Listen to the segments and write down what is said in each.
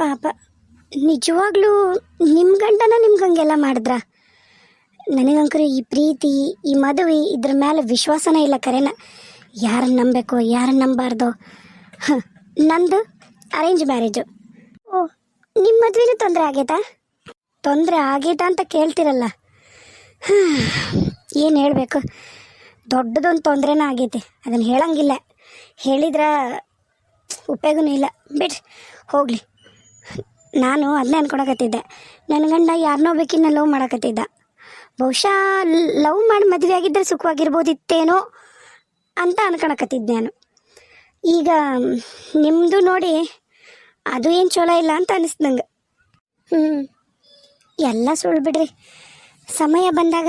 ಪಾಪ, ನಿಜವಾಗ್ಲೂ ನಿಮ್ಮ ಗಂಡನ ನಿಮ್ಗೆ ಹಂಗೆಲ್ಲ ಮಾಡಿದ್ರ? ನನಗಂಕರು ಈ ಪ್ರೀತಿ, ಈ ಮದುವೆ ಇದ್ರ ಮೇಲೆ ವಿಶ್ವಾಸನೇ ಇಲ್ಲ ಕರೆನ. ಯಾರನ್ನ ನಂಬಬೇಕು ಯಾರನ್ನ ನಂಬಾರ್ದು? ನಂದು ಅರೇಂಜ್ ಮ್ಯಾರೇಜು ಓ ನಿಮ್ಮ ಮದುವೆನೂ ತೊಂದರೆ ಆಗೈತಾ? ತೊಂದರೆ ಆಗೈತಾ ಅಂತ ಕೇಳ್ತಿರಲ್ಲ. ಏನು ಹೇಳಬೇಕು? ದೊಡ್ಡದೊಂದು ತೊಂದರೆನೇ ಆಗೈತೆ ಅದನ್ನು ಹೇಳಂಗಿಲ್ಲ. ಹೇಳಿದ್ರ ಉಪಯೋಗನೂ ಇಲ್ಲ. ಬಿಡ್ರಿ, ಹೋಗಲಿ. ನಾನು ಅಲ್ಲೇ ಅನ್ಕೊಳಕತ್ತಿದ್ದೆ. ನನ್ನ ಗಂಡ ಯಾರನ್ನೋ ಬೇಕಿನ್ನ ಲವ್ ಮಾಡಕತ್ತಿದ್ದ. ಬಹುಶಃ ಲವ್ ಮಾಡಿ ಮದುವೆ ಆಗಿದ್ದರೆ ಸುಖವಾಗಿರ್ಬೋದಿತ್ತೇನೋ ಅಂತ ಅನ್ಕೊಳಕತ್ತಿದ್ದೆ ನಾನು. ಈಗ ನಿಮ್ಮದು ನೋಡಿ ಅದು ಏನು ಚಲೋ ಇಲ್ಲ ಅಂತ ಅನಿಸ್ತು ನಂಗೆ. ಹ್ಞೂ ಎಲ್ಲ ಸುಳ್ಳು ಬಿಡ್ರಿ. ಸಮಯ ಬಂದಾಗ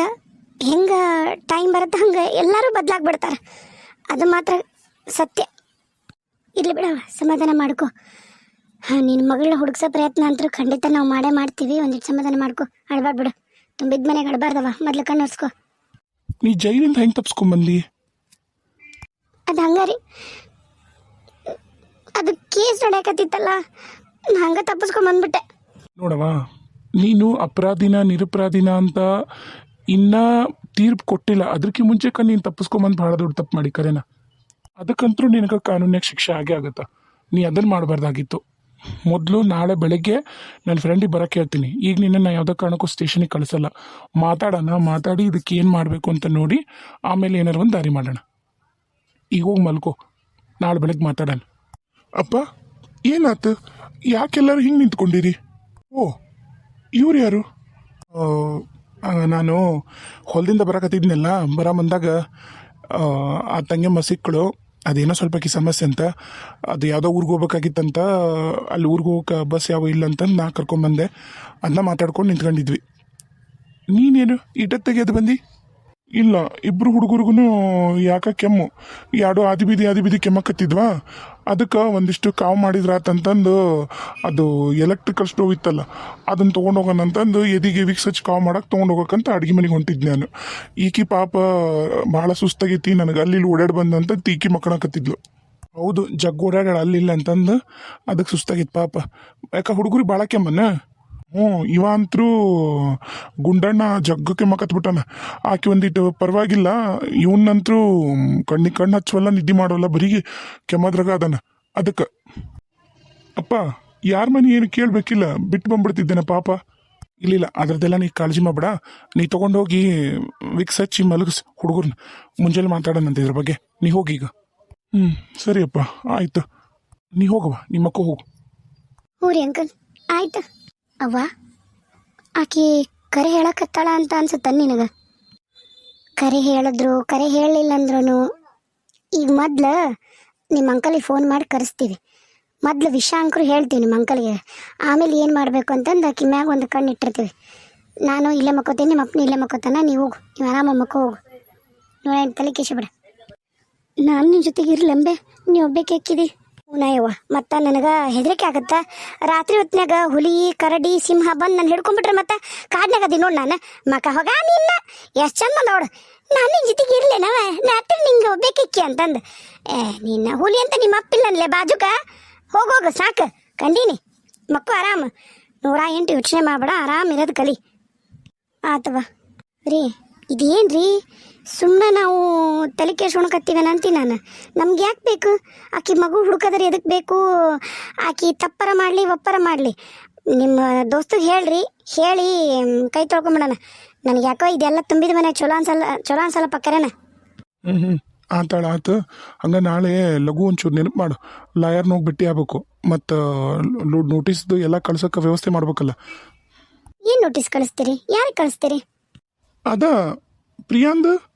ಹೆಂಗೆ ಟೈಮ್ ಬರುತ್ತೆ ಹಂಗೆ ಎಲ್ಲರೂ ಬದಲಾಗ್ಬಿಡ್ತಾರೆ. ಅದು ಮಾತ್ರ ಸತ್ಯ. ಇರಲಿ ಬಿಡವ ಸಮಾಧಾನ ಮಾಡ್ಕೊ. ನಿನ್ನ ಮಗಳನ್ನ ಹುಡುಕ್ಸೋ ಪ್ರಯತ್ನ ಅಂತೂ ಖಂಡಿತ ನಾವು ಮಾಡೇ ಮಾಡ್ತೀವಿ. ಒಂದಿಟ್ಟು ಸಮಾಧಾನ ಮಾಡ್ಕೊ. ಅಳ್ಬಾರ್ದು ಬಿಡು. ತುಂಬಿದ ಮನೆಗೆ ಅಳ್ಬಾರ್ದವ. ಮೊದ್ಲು ಕಣ್ಣು ಒರ್ಸ್ಕೊ. ನೀ ಜೈಲಿಂದ ಹೆಂಗೆ ತಪ್ಸ್ಕೊಂಬಂದಿ? ಅದು ಹಂಗಾರಿ. ಅದು ಕೇಸ್ ನಡೆಯಕತ್ತಿತ್ತಲ್ಲ ಹಂಗೆ ತಪ್ಪಿಸ್ಕೊಂಬಂದ್ಬಿಟ್ಟೆ ನೋಡವ ನೀನು ಅಪರಾಧಿನ ನಿರಪರಾಧಿನ ಅಂತ ಇನ್ನ ತೀರ್ಪು ಕೊಟ್ಟಿಲ್ಲ. ಅದಕ್ಕೆ ಮುಂಚೆ ಕಣ್ಣು ನೀನು ತಪ್ಪಿಸ್ಕೊಂಬಂದು ಭಾಳ ದೊಡ್ಡ ತಪ್ಪು ಮಾಡಿ ಕರೆನ? ಅದಕ್ಕಂತೂ ನಿನಗೆ ಕಾನೂನ್ಯಾಗ ಶಿಕ್ಷೆ ಆಗೇ ಆಗುತ್ತಾ? ನೀ ಅದನ್ನು ಮಾಡಬಾರ್ದಾಗಿತ್ತು. ಮೊದಲು ನಾಳೆ ಬೆಳಗ್ಗೆ ನನ್ನ ಫ್ರೆಂಡಿಗೆ ಬರೋಕ್ಕೆ ಹೇಳ್ತೀನಿ. ಈಗ ನಿನ್ನನ್ನು ಯಾವುದೋ ಕಾರಣಕ್ಕೂ ಸ್ಟೇಷನಿಗೆ ಕಳಿಸಲ್ಲ. ಮಾತಾಡೋಣ ಮಾತಾಡಿ ಇದಕ್ಕೆ ಏನು ಮಾಡಬೇಕು ಅಂತ ನೋಡಿ ಆಮೇಲೆ ಏನಾರು ಒಂದು ದಾರಿ ಮಾಡೋಣ. ಈಗ ಹೋಗಿ ಮಲ್ಕೋ. ನಾಳೆ ಬೆಳಗ್ಗೆ ಮಾತಾಡೋಣ. ಅಪ್ಪ ಏನಾಯ್ತು ಯಾಕೆಲ್ಲರೂ ಹಿಂಗೆ ನಿಂತ್ಕೊಂಡಿರಿ? ಓ ಇವ್ರು ಯಾರು? ನಾನು ಹೊಲದಿಂದ ಬರಕತ್ತಿದ್ನಲ್ಲ ಬರ ಬಂದಾಗ ಆ, ಆ ಮಸಿಕ್ಕಳು ಸಿಕ್ಕಳು. ಅದೇನೋ ಸ್ವಲ್ಪ ಕಿ ಸಮಸ್ಯೆ ಅಂತ, ಅದು ಯಾವುದೋ ಊರಿಗೆ ಹೋಗ್ಬೇಕಾಗಿತ್ತಂತ, ಅಲ್ಲಿ ಊರಿಗೆ ಹೋಗಕ್ಕೆ ಬಸ್ ಯಾವ ಇಲ್ಲ ಅಂತ ನಾ ಕರ್ಕೊಂಬಂದೆ ಅದನ್ನ ಮಾತಾಡ್ಕೊಂಡು ನಿಂತ್ಕೊಂಡಿದ್ವಿ. ನೀನೇನು ಇಟತ್ ತೆಗೆದು ಬಂದು? ಇಲ್ಲ ಇಬ್ಬರು ಹುಡುಗರಿಗೂ ಯಾಕೆ ಕೆಮ್ಮು? ಯಾಡೋ ಆದಿ ಬೀದಿ ಆದಿ ಬೀದಿ ಕೆಮ್ಮಕತ್ತಿದ್ವಾ ಅದಕ್ಕೆ ಒಂದಿಷ್ಟು ಕಾವು ಮಾಡಿದ್ರಾತಂತಂದು ಅದು ಎಲೆಕ್ಟ್ರಿಕಲ್ ಸ್ಟೋವ್ ಇತ್ತಲ್ಲ ಅದನ್ನು ತೊಗೊಂಡೋಗೋಣ ಅಂತಂದು ಎದಿಗೆ ವಿಕ್ಸ್ ಹಚ್ಚಿ ಕಾವು ಮಾಡಕ್ಕೆ ತೊಗೊಂಡೋಗಕ್ಕಂತ ಅಡುಗೆ ಮನೆಗೆ ಹೊಂಟಿದ್ದೆ ನಾನು. ಈಕಿ ಪಾಪ ಭಾಳ ಸುಸ್ತಾಗಿತ್ತು ನನಗೆ ಅಲ್ಲಿ ಓಡಾಡಿ ಬಂದಂತ ತೀಕಿ ಮಕ್ಕಳಕತ್ತಿದ್ಲು ಹೌದು ಜಗ್ ಓಡಾಡ ಅಲ್ಲಿಲ್ಲ ಅಂತಂದು ಅದಕ್ಕೆ ಸುಸ್ತಾಗಿತ್ತು ಪಾಪ. ಯಾಕೆ ಹುಡುಗರು ಭಾಳ ಕೆಮ್ಮನ ಹ್ಞೂ ಇವ ಅಂತರೂ ಗುಂಡಣ್ಣ ಜಗ್ಗಕ್ಕೆ ಮಕತ್ಬಿಟ್ಟಾನ. ಆಕೆ ಒಂದಿಟ್ಟು ಪರವಾಗಿಲ್ಲ ಇವನ್ನಂತರೂ ಕಣ್ಣಿಗೆ ಕಣ್ಣು ಹಚ್ಚವಲ್ಲ, ನಿದ್ದೆ ಮಾಡೋಲ್ಲ, ಬರೀ ಕೆಮ್ಮದ್ರಾಗ ಅದಾನ. ಅದಕ್ಕೆ, ಅಪ್ಪ, ಯಾರ ಮನೆ ಏನು ಕೇಳಬೇಕಿಲ್ಲ, ಬಿಟ್ಟು ಬಂದ್ಬಿಡ್ತಿದ್ದೇನೆ ಪಾಪ. ಇಲ್ಲಿಲ್ಲ, ಅದ್ರದ್ದೆಲ್ಲ ನೀ ಕಾಳಜಿ ಮಾಡಬೇಡ. ನೀ ತೊಗೊಂಡೋಗಿ ವಿಕ್ಸ್ ಹಚ್ಚಿ ಮಲಗಿಸ್ ಹುಡುಗರ್ನ. ಮುಂಜಾನೆ ಮಾತಾಡೋಣಂತ ಇದ್ರ ಬಗ್ಗೆ. ನೀ ಹೋಗಿ ಈಗ. ಹ್ಞೂ, ಸರಿಯಪ್ಪ, ಆಯಿತು. ನೀ ಹೋಗವ ನಿಮ್ಮ ಹೋಗು. ರೀ ಅಂಕಲ್, ಆಯ್ತು. ಅವ್ವ? ಆಕಿ ಕರೆ ಹೇಳಕತ್ತಾಳ ಅಂತ ಅನ್ಸುತ್ತ ನಿನಗೆ? ಕರೆ ಹೇಳಿದ್ರು, ಕರೆ ಹೇಳಲಿಲ್ಲ ಅಂದ್ರೂ ಈಗ ಮೊದ್ಲು ನಿಮ್ಮ ಅಂಕಲಿಗೆ ಫೋನ್ ಮಾಡಿ ಕರೆಸ್ತೀವಿ. ಮೊದ್ಲು ವಿಷಯ ಅಂಕರು ಹೇಳ್ತೀವಿ ನಿಮ್ಮ ಅಂಕಲ್ಗೆ, ಆಮೇಲೆ ಏನು ಮಾಡಬೇಕು ಅಂತಂದು ಆಕಿ ಮ್ಯಾಗ ಒಂದು ಕಣ್ಣು ಇಟ್ಟಿರ್ತೀವಿ. ನಾನು ಇಲ್ಲೇ ಮಕ್ಕೋತೀನಿ ನಿಮ್ಮ ಅಪ್ಪನ ಇಲ್ಲೇ ಮಕ್ಕೋತಾನ, ನೀವು ಹೋಗು, ನೀವು ಆರಾಮ ಮಕ್ಕೋ ಹೋಗು. ನೋಡಿ ತಲೆ ಕೇಶಬೇಡ ನಾನು ನಿನ್ನ ಜೊತೆಗೆ ಇರ್ಲಂಬೆ ನೀವು ಒಬ್ಬಕ್ಕೆ ಎಕ್ಕಿದಿ ಹೂನಾಯವ್ವ ಮತ್ತು ನನಗೆ ಹೆದರಿಕೆ ಆಗತ್ತ. ರಾತ್ರಿ ಹೊತ್ನ್ಯಾಗ ಹುಲಿ, ಕರಡಿ, ಸಿಂಹ ಬಂದು ನಾನು ಹಿಡ್ಕೊಂಡ್ಬಿಟ್ರೆ ಮತ್ತೆ ಕಾಡ್ನಾಗ ಅದಿ ನೋಡಿ ನಾನು. ಮಕ ಹೋಗ ನಿನ್ನ. ಎಷ್ಟು ಚಂದ ನೋಡು. ನಾನು ನಿನ್ನ ಜೊತೆಗೆ ಇರಲೇನವ ರಾತ್ರಿ ನಿಂಗೆ ಬೇಕಿಕ್ಕಿ ಅಂತಂದು. ಏ, ನಿನ್ನ ಹುಲಿ ಅಂತ ನಿಮ್ಮ ಅಪ್ಪಿಲ್ಲನ್ಲೆ ಬಾಜುಕ? ಹೋಗೋಗ ಸಾಕು. ಕಂಡೀನಿ. ಮಕ್ಕು ಆರಾಮ. ನೂರ ಎಂಟು ಯೋಚನೆ ಮಾಡಬೇಡ, ಆರಾಮ್ ಇರೋದು ಕಲಿ. ಆತವ ರೀ, ಇದೇನ್ರಿ? ಸುಮ್ಮನೆ ನಾವು ತಲೆ ಕೆಡ್ಸ್ಕೊಳಕತ್ತೀವೇನ ಅಂತೀನಿ ನಾನು. ನಮ್ಗೆ ಯಾಕೆ ಬೇಕು? ಆಕಿ ಮಗು ಹುಡುಕದ್ರೆ ಎದಕ್ಕೆ ಬೇಕು? ಆಕಿ ತಪ್ಪರ ಮಾಡಲಿ ಒಪ್ಪರ ಮಾಡಲಿ. ನಿಮ್ಮ ದೋಸ್ತಿಗೆ ಹೇಳ್ರಿ ಹೇಳಿ ಕೈ ತೊಳ್ಕೊಂಬಿಡೋಣ. ನನಗೆ ಯಾಕೋ ಇದೆಲ್ಲ ತುಂಬಿದ ಮನೆ ಚಲೋ ಅನ್ಸಲ್ಲ ಚಲೋ ಅನ್ಸಲ್ಲ ಪಕ್ಕರೇನ? ಹ್ಞೂ ಹ್ಞೂ ಆತಾಳ ಆತು. ಹಂಗೆ ನಾಳೆ ಲಘು ಒಂಚೂರು ನೆನಪು ಮಾಡು. ಲಾಯರ್ನೋಗಿ ಭೇಟಿ ಆಗ್ಬೇಕು. ಮತ್ತು ನೋಟಿಸ್ದು ಎಲ್ಲ ಕಳ್ಸೋಕೆ ವ್ಯವಸ್ಥೆ ಮಾಡ್ಬೇಕಲ್ಲ. ಏನು ನೋಟಿಸ್ ಕಳಿಸ್ತೀರಿ? ಯಾರಿಗೆ ಕಳಿಸ್ತೀರಿ? ಅದ ಪ್ರಿಯಾಂದು?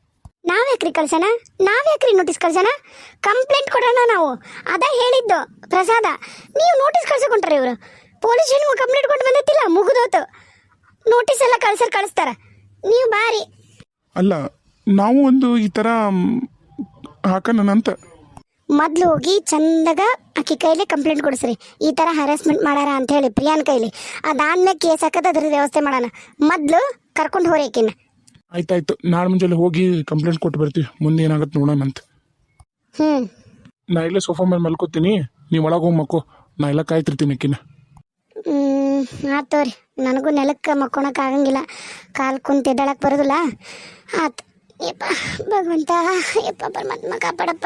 ನಾವ್ಯಾಕ್ರಿ ಕಳ್ಸೋಣ? ನಾವ್ಯಾಕ್ರಿ ನೋಟಿಸ್ ಕಳ್ಸೋಣ? ಕಂಪ್ಲೇಂಟ್ ಕೊಡೋಣ ನಾವು. ಅದ ಹೇಳಿದ್ದು ಪ್ರಸಾದ. ನೀವು ನೋಟಿಸ್ ಕಳ್ಸಕೊಂಡ್ರೆ ಇವರು. ಪೊಲೀಸ್ ಸ್ಟೇಷನ್ಗೆ ಕಂಪ್ಲೇಂಟ್ ಕೊಟ್ಟು ಬಂದತ್ತಿಲ್ಲ ಮುಗಿದೋತು. ನೋಟಿಸ್ ಎಲ್ಲ ಕಳ್ಸರ್ ಕಳಿಸ್ತಾರ. ನೀವು ಬಾರಿ. ಅಲ್ಲ ನಾವು ಒಂದು ಈ ಥರ ಹಾಕೋಣ ಅಂತ ಮೊದ್ಲು ಹೋಗಿ ಚಂದಾಗ ಆಕಿ ಕೈಲಿ ಕಂಪ್ಲೇಂಟ್ ಕೊಡಿಸ್ರಿ. ಈ ಥರ ಹರಾಸ್ಮೆಂಟ್ ಮಾಡಾರ ಅಂತ ಹೇಳಿ ಪ್ರಿಯಾನ್ ಕೈಲಿ. ಅದಾದ್ಮೇಲೆ ಕೇಸ್ ಹಾಕದ ಅದ್ರ ವ್ಯವಸ್ಥೆ ಮಾಡೋಣ. ಮೊದ್ಲು ಕರ್ಕೊಂಡು ಹೋರಿ ಆಕಿನ. ಆಯ್ತಾಯ್ತು ನಾಳೆ ಮುಂಜಾನೆ ಹೋಗಿ ಕಂಪ್ಲೇಂಟ್ ಕೊಟ್ಟು ಬರ್ತೀವಿ ಮುಂದೆ ಏನಾಗುತ್ತೆ ನೋಡೋಣ ಅಂತ. ಹ್ಞೂ ನಾ ಇಲ್ಲೇ ಸೋಫಾ ಮೇಲೆ ಮಲ್ಕೋತೀನಿ. ನೀವು ಒಳಗೆ ಹೋಗಿ ಮಕ್ಕೋ ನಾ ಎಲ್ಲ ಕಾಯ್ತಿರ್ತೀನಿ ಅಕ್ಕಿನ ಆತ್ ತೋರಿ. ನನಗೂ ನೆಲಕ್ಕೆ ಮಕ್ಕೋಣಕ್ಕೆ ಆಗಂಗಿಲ್ಲ. ಕಾಲು ಕುಂತ ಎದ್ದಳಕ್ಕೆ ಬರೋದಿಲ್ಲ. ಆಯ್ತು ಯಪ್ಪ ಭಗವಂತ. ಯಪ್ಪ ಪರಮಾತ್ಮ ಕಾಪಾಡಪ್ಪ.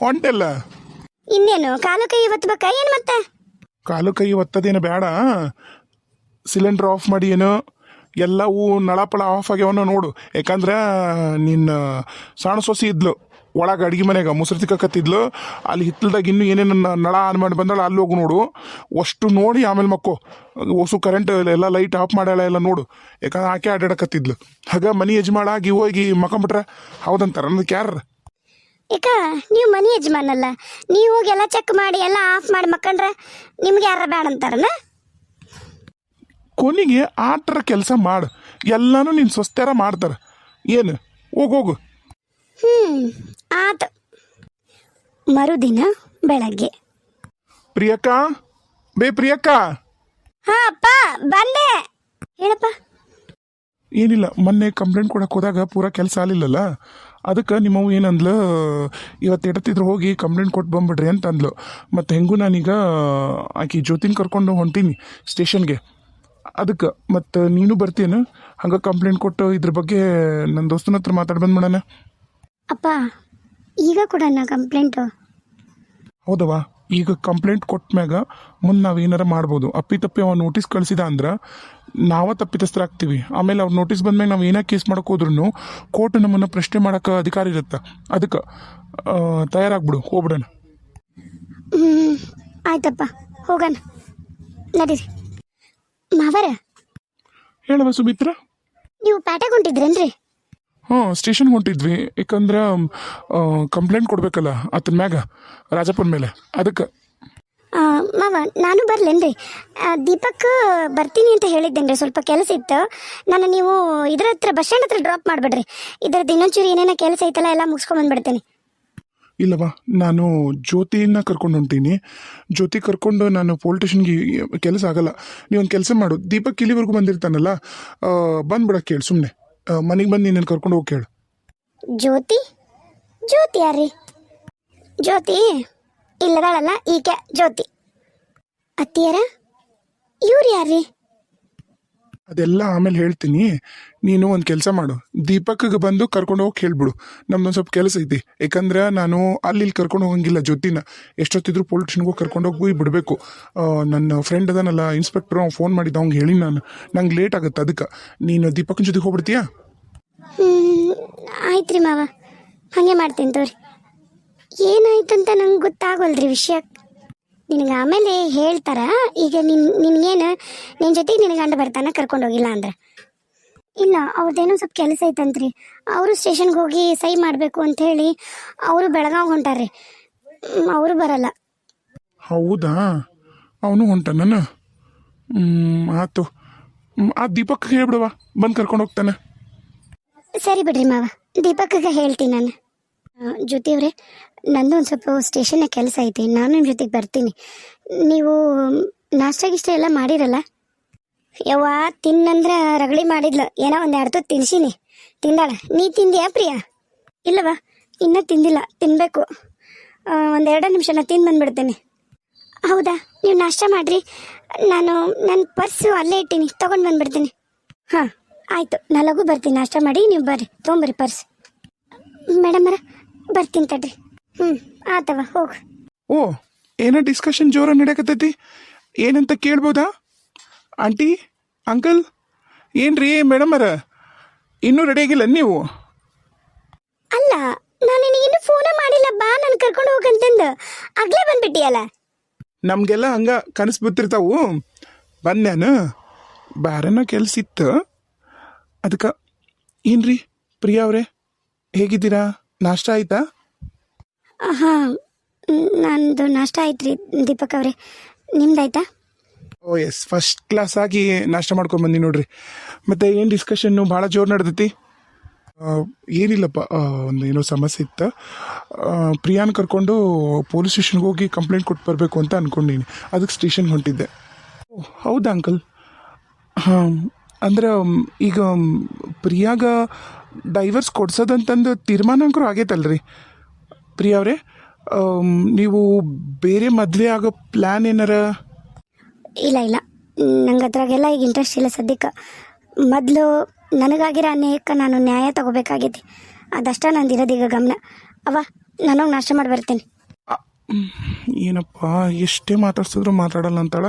ಹೊಂಟೆಲ್ಲ? ಇನ್ನೇನು? ಕಾಲು ಕೈ ಒತ್ತಬೇಕ ಏನು ಮತ್ತೆ? ಕಾಲು ಕೈ ಒತ್ತದೇನು ಬೇಡ. ಸಿಲಿಂಡರ್ ಆಫ್ ಮಾಡಿ ಏನು ಎಲ್ಲವೂ ನಳಪಳ ಆಫ್ ಆಗ್ಯಾವನ ನೋಡು. ಯಾಕಂದ್ರೆ ನಿನ್ನ ಸಣ್ಣ ಸೊಸಿ ಇದ್ಲು, ಒಳಗೆ ಅಡುಗೆ ಮನೆಗೆ ಮೊಸರು ತಿಕ್ಕತ್ತಿದ್ಲು ಅಲ್ಲಿ ಹಿತ್ತಲ್ದಾಗ ಇನ್ನೂ ಏನೇನು ನಳ ಆನ್ ಮಾಡಿ ಬಂದಾಳ, ಅಲ್ಲಿ ಹೋಗು ನೋಡು. ಅಷ್ಟು ನೋಡಿ ಆಮೇಲೆ ಮಕ್ಕೋ, ಹೊಸು ಕರೆಂಟ್ ಎಲ್ಲ ಲೈಟ್ ಆಫ್ ಮಾಡ್ಯಾಳ ಎಲ್ಲ ನೋಡು. ಯಾಕಂದ್ರೆ ಆಕೆ ಅಡ್ಡಾಡಕತ್ತಿದ್ಲು ಹಾಗೆ ಮನೆ ಯಜಮಾಳಾಗಿ ಹೋಗಿ ಮಕ್ಕಂಬಿಟ್ರೆ ಹೌದಂತಾರೆ ಅನ್ನೋದಕ್ಕೆ ಯಾರು ಯಾಕ ನೀವು ಮನಿ ಯಜಮಾನಲ್ಲ, ನೀವು ಹೋಗಿ ಎಲ್ಲ ಚೆಕ್ ಮಾಡಿ, ಎಲ್ಲ ಆಫ್ ಮಾಡಿ ಮಕ್ಕಂಡ್ರೆ, ನಿಮ್ಗೆ ಯಾರ ಬೇಡ ಅಂತಾರನ ಕೊನೆಗೆ ಆ ಥರ ಕೆಲಸ ಮಾಡು. ಎಲ್ಲನೂ ನೀನು ಸ್ವಸ್ಥರ ಮಾಡ್ತಾರೆ. ಏನು? ಹೋಗು ಹ್ಮ್ ಆತ. ಮರುದಿನ ಬೆಳಗ್ಗೆ. ಪ್ರಿಯಕ್ಕ ಬೇ ಪ್ರಿಯಕ್ಕ ಹಾ ಅಪ್ಪ ಬಂದೆ. ಹೇಳಪ್ಪ. ಏನಿಲ್ಲ ಮೊನ್ನೆ ಕಂಪ್ಲೇಂಟ್ ಕೊಡಕ್ಕೆ ಹೋದಾಗ ಪೂರ ಕೆಲಸ ಆಗಲಿಲ್ಲಲ್ಲ? ಅದಕ್ಕೆ ನಿಮ್ಮವು ಏನಂದ್ಲು ಇವತ್ತು ಎಡತಿದ್ರು ಹೋಗಿ ಕಂಪ್ಲೇಂಟ್ ಕೊಟ್ಟು ಬಂದ್ಬಿಡ್ರಿ ಅಂತ ಅಂದ್ಲು ಮತ್ತು ಹೆಂಗೂ ನಾನೀಗ ಆಕೆ ಜ್ಯೋತಿನ ಕರ್ಕೊಂಡು ಹೊಂಟೀನಿ ಸ್ಟೇಷನ್ಗೆ. ಅದಕ್ಕೆ ಮತ್ತು ನೀನು ಬರ್ತೀಯನ? ಹಂಗೆ ಕಂಪ್ಲೇಂಟ್ ಕೊಟ್ಟು ಇದ್ರ ಬಗ್ಗೆ ನನ್ನ ದೋಸ್ತನ ಹತ್ರ ಮಾತಾಡಿ ಮಾಡಣ ಅಪ್ಪ ಈಗ ಕೂಡ ನಾ ಕಂಪ್ಲೇಂಟು ಹೌದವಾ ಈಗ ಕಂಪ್ಲೇಂಟ್ ಕೊಟ್ಮ್ಯಾಗ ಮುಂದೆ ನಾವು ಏನಾರ ಮಾಡ್ಬೋದು. ಅಪ್ಪಿ ತಪ್ಪಿ ಅವ ನೋಟಿಸ್ ಕಳಿಸಿದ ಅಂದ್ರೆ ನಾವ ತಪ್ಪಿತಸ್ಥರಾಗ್ತೀವಿ. ಆಮೇಲೆ ಅವ್ರು ನೋಟಿಸ್ ಬಂದ್ಮ್ಯಾಗ ನಾವು ಏನೇ ಕೇಸ್ ಮಾಡಕ್ಕೆ ಹೋದ್ರೂ ಕೋರ್ಟ್ ನಮ್ಮನ್ನು ಪ್ರಶ್ನೆ ಮಾಡೋಕೆ ಅಧಿಕಾರ ಇರುತ್ತೆ. ಅದಕ್ಕೆ ತಯಾರಾಗ್ಬಿಡು ಹೋಗ್ಬಿಡೋಣ. ಹ್ಞೂ ಆಯ್ತಪ್ಪ ಹೋಗೋಣ. ನಡೀರಿ. ಮಾವರ? ಹೇಳುವ ಸುಮಿತ್ರ. ನೀವು ಪ್ಯಾಟೆಗೆ ಹೊಂಟಿದ್ರೇನ್ರಿ? ಹಾಂ ಸ್ಟೇಷನ್ ಹೊಂಟಿದ್ವಿ. ಯಾಕಂದ್ರೆ ಕಂಪ್ಲೇಂಟ್ ಕೊಡ್ಬೇಕಲ್ಲ ಆತನ ಮ್ಯಾಗ ರಾಜಪ್ಪನ ಮೇಲೆ. ಅದಕ್ಕೆ. ಮಾವ ನಾನು ಬರ್ಲೇನ್ರಿ. ದೀಪಕ್ ಬರ್ತೀನಿ ಅಂತ ಹೇಳಿದ್ದೇನ್ರಿ. ಸ್ವಲ್ಪ ಕೆಲಸ ಇತ್ತು. ನಾನು ನೀವು ಇದ್ರ ಹತ್ರ ಬಸ್ ಸ್ಟ್ಯಾಂಡ್ ಹತ್ರ ಡ್ರಾಪ್ ಮಾಡಿಬಿಡ್ರಿ. ಇದ್ರದ್ದು ಇನ್ನೊಂಚೂರು ಏನೇನೋ ಕೆಲಸ ಐತಲ್ಲ ಎಲ್ಲ ಮುಗಿಸ್ಕೊಂಡ್ ಬಂದ್ಬಿಡ್ತೇನೆ. ಇಲ್ಲವಾ? ನಾನು ಜ್ಯೋತಿನ ಕರ್ಕೊಂಡು ಹೊಂಟೀನಿ. ಜ್ಯೋತಿ ಕರ್ಕೊಂಡು ನಾನು ಪೋಲ್ ಸ್ಟೇಷನ್ಗೆ ಕೆಲಸ ಆಗಲ್ಲ. ನೀವೊಂದು ಕೆಲಸ ಮಾಡು. ದೀಪಕ್ ಇಲ್ಲಿವರೆಗೂ ಬಂದಿರ್ತಾನಲ್ಲ ಬಂದ್ಬಿಡಕ್ಕೆ ಕೇಳು ಸುಮ್ಮನೆ ಮನೆಗೆ ಬಂದು ನೀನು ಕರ್ಕೊಂಡು ಹೋಗಿ ಕೇಳು. ಜ್ಯೋತಿ? ಜ್ಯೋತಿ ಯಾರಿ ಜ್ಯೋತಿ? ಇಲ್ಲದಾಳಲ್ಲ, ಈಕೆ ಜ್ಯೋತಿ. ಅತ್ತಿಯರ? ಇವ್ರು ಯಾರ್ರಿ? ಅದೆಲ್ಲ ಆಮೇಲೆ ಹೇಳ್ತೀನಿ. ನೀನು ಒಂದು ಕೆಲಸ ಮಾಡು. ದೀಪಕ್ಗೆ ಬಂದು ಕರ್ಕೊಂಡು ಹೋಗಿ ಹೇಳ್ಬಿಡು. ನಮ್ದೊಂದು ಸ್ವಲ್ಪ ಕೆಲಸ ಐತಿ. ಯಾಕಂದ್ರೆ ನಾನು ಅಲ್ಲಿ ಇಲ್ಲಿ ಕರ್ಕೊಂಡು ಹೋಗಂಗಿಲ್ಲ ಜೊತಿನ ಎಷ್ಟೊತ್ತಿದ್ರು ಪೊಲೀಸ್ ಸ್ಟೇಷನ್ಗೆ ಹೋಗಿ ಕರ್ಕೊಂಡು ಹೋಗಿ ಬಿಡಬೇಕು. ನನ್ನ ಫ್ರೆಂಡ್ ಅದನಲ್ಲ ಇನ್ಸ್ಪೆಕ್ಟರ್ ಅವ್ನು ಫೋನ್ ಮಾಡಿದ್ದ ಅವ್ನು ಹೇಳಿ ನಾನು. ನಂಗೆ ಲೇಟ್ ಆಗುತ್ತೆ ಅದಕ್ಕೆ ನೀನು ದೀಪಕ್ನ ಜೊತೆಗೆ ಹೋಗ್ಬಿಡ್ತೀಯಾ? ಆಯ್ತು ಆಯ್ತ್ರಿ ಮಾವ. ಹಾಗೆ ಮಾಡ್ತೀನಿ ತೋರಿ. ಏನಾಯ್ತಂತ ನಂಗೆ ಗೊತ್ತಾಗೋಲ್ರಿ ವಿಷಯ ನಿನಗೆ ಆಮೇಲೆ ಹೇಳ್ತಾರ ಈಗ ನಿನ್ ನಿನ್ಗೇನು ನಿನ್ನ ಜೊತೆ ನಿನ್ನ ಗಂಡ ಬರ್ತಾನ ಕರ್ಕೊಂಡು ಹೋಗಿಲ್ಲ ಅಂದ್ರೆ. ಇಲ್ಲ ಅವ್ರದ್ದೇನೋ ಸ್ವಲ್ಪ ಕೆಲಸ ಐತಂತ್ರಿ. ಅವರು ಸ್ಟೇಷನ್ಗೆ ಹೋಗಿ ಸಹಿ ಮಾಡಬೇಕು ಅಂತ ಹೇಳಿ ಅವರು ಬೆಳಗಾವ್ ಹೊಂಟಾರ್ರಿ. ಅವರು ಬರಲ್ಲ. ಹೌದಾ? ಅವನು ಹೊಂಟಾನ ಆತು. ಹ್ಮ್, ಆ ದೀಪಕ್ ಹೇಳ್ಬಿಡವ ಬಂದು ಕರ್ಕೊಂಡು ಹೋಗ್ತಾನೆ. ಸರಿ ಬಿಡ್ರಿ ಮಾವ ದೀಪಕ್ಗೆ ಹೇಳ್ತೀನಿ ನಾನು. ಜ್ಯೋತಿ ಅವರೇ ನಂದು ಒಂದು ಸ್ವಲ್ಪ ಸ್ಟೇಷನ್ನ ಕೆಲಸ ಐತಿ, ನಾನು ನಿಮ್ಮ ಜೊತೆಗೆ ಬರ್ತೀನಿ. ನೀವು ನಾಷ್ಟ ಗಿಷ್ಟ ಎಲ್ಲ ಮಾಡಿರಲ್ಲ? ಯವ್ವ, ತಿನ್ನಂದ್ರೆ ರಗಳಿ ಮಾಡಿದ್ಲು, ಏನೋ ಒಂದು ಎರಡು ತಿನ್ಸಿನಿ. ತಿಂದಾಳ, ನೀ ತಿಂದ್ಯಾ ಪ್ರಿಯಾ? ಇಲ್ಲವಾ ಇನ್ನೂ ತಿಂದಿಲ್ಲ ತಿನ್ನಬೇಕು ಒಂದೆರಡು ನಿಮಿಷ ನಾ ತಿಂದು ಬಂದ್ಬಿಡ್ತೇನೆ. ಹೌದಾ, ನೀವು ನಾಷ್ಟ ಮಾಡ್ರಿ. ನಾನು ನನ್ನ ಪರ್ಸು ಅಲ್ಲೇ ಇಟ್ಟೀನಿ, ತೊಗೊಂಡು ಬಂದ್ಬಿಡ್ತೀನಿ. ಹಾಂ, ಆಯಿತು ನಾಲ್ಗೂ ಬರ್ತೀನಿ, ನಾಷ್ಟ ಮಾಡಿ, ನೀವು ಬರ್ರಿ, ತೊಗೊಂಬರ್ರಿ ಪರ್ಸ್. ಮೇಡಮರ ಬರ್ತೀನಿ ತಡ್ರಿ. ಹ್ಞೂ ಆತವ ಹೋಗು. ಓ ಏನೋ ಡಿಸ್ಕಷನ್ ಜೋರ ನಡೆಯಕತ್ತೈತಿ? ಏನಂತ ಕೇಳ್ಬೋದಾ? ಆಂಟಿ ಅಂಕಲ್ ಏನ್ರಿ ಮೇಡಮರ ಇನ್ನೂ ರೆಡಿ ಆಗಿಲ್ಲ ನೀವು? ಅಲ್ಲ ನಾನು ಇನ್ನು ಫೋನ್ ಮಾಡಿಲ್ಲ ಬಾ ನಾನು ಕರ್ಕೊಂಡು ಹೋಗಂತಂದು ಆಗ್ಲೇ ಬಂದ್ಬಿಟ್ಟಿಯಲ್ಲ? ನಮಗೆಲ್ಲ ಹಂಗ ಕನಸು ಬಿತ್ತಿರ್ತಾವು ಬಂದ್ಯಾನ ಬ್ಯಾರನ ಕೆಲ್ಸ ಇತ್ತು. ಅದಕ್ಕೆ ಏನ್ರಿ ಪ್ರಿಯಾ ಅವರೇ ಹೇಗಿದ್ದೀರಾ? ನಾಷ್ಟ ಆಯ್ತಾ? ಹಾಂ. ನಂದು ನಾಷ್ಟ ಆಯ್ತು ರೀ ದೀಪಕ್ ಅವ್ರೆ. ನಿಮ್ದಾಯ್ತಾ? ಓ ಎಸ್ ಫಸ್ಟ್ ಕ್ಲಾಸ್ ಆಗಿ ನಾಷ್ಟ ಮಾಡ್ಕೊಂಡು ಬಂದಿ ನೋಡ್ರಿ. ಮತ್ತೆ ಏನು ಡಿಸ್ಕಷನ್ನು ಭಾಳ ಜೋರು ನಡೆದೈತಿ. ಏನಿಲ್ಲಪ್ಪ. ಒಂದು ಏನೋ ಸಮಸ್ಯೆ ಇತ್ತು. ಪ್ರಿಯಾನ್ ಕರ್ಕೊಂಡು ಪೊಲೀಸ್ ಸ್ಟೇಷನ್ಗೆ ಹೋಗಿ ಕಂಪ್ಲೇಂಟ್ ಕೊಟ್ಟು ಬರಬೇಕು ಅಂತ ಅನ್ಕೊಂಡಿನಿ. ಅದಕ್ಕೆ ಸ್ಟೇಷನ್ಗೆ ಹೊಂಟಿದ್ದೆ. ಓ ಹೌದಾ ಅಂಕಲ್ ಹಾಂ ಅಂದ್ರೆ ಈಗ ಪ್ರಿಯಾಗ ಡೈವರ್ಸ್ ಕೊಡ್ಸೋದಂತಂದು ತೀರ್ಮಾನ ಅಂಕರು ಆಗೈತಲ್ರಿ. ಪ್ರಿಯಾ ಅವರೇ ನೀವು ಬೇರೆ ಮದುವೆ ಆಗೋ ಪ್ಲ್ಯಾನ್ ಏನಾರ? ಇಲ್ಲ ಇಲ್ಲ. ನಂಗೆ ಅದ್ರಾಗೆಲ್ಲ ಈಗ ಇಂಟ್ರೆಸ್ಟ್ ಇಲ್ಲ ಸದ್ಯಕ್ಕೆ. ಮೊದಲು ನನಗಾಗಿರೋ ಅನ್ಯಾಯಕ್ಕೆ ನಾನು ನ್ಯಾಯ ತಗೋಬೇಕಾಗೈತಿ. ಅದಷ್ಟೇ ನಂದು ಇರೋದೀಗ ಗಮನ. ಅವ ನನಗೆ ನಾಷ್ಟ ಮಾಡಿ ಬರ್ತೀನಿ. ಏನಪ್ಪ ಎಷ್ಟೇ ಮಾತಾಡ್ಸಿದ್ರು ಮಾತಾಡಲ್ಲ ಅಂತಾಳ?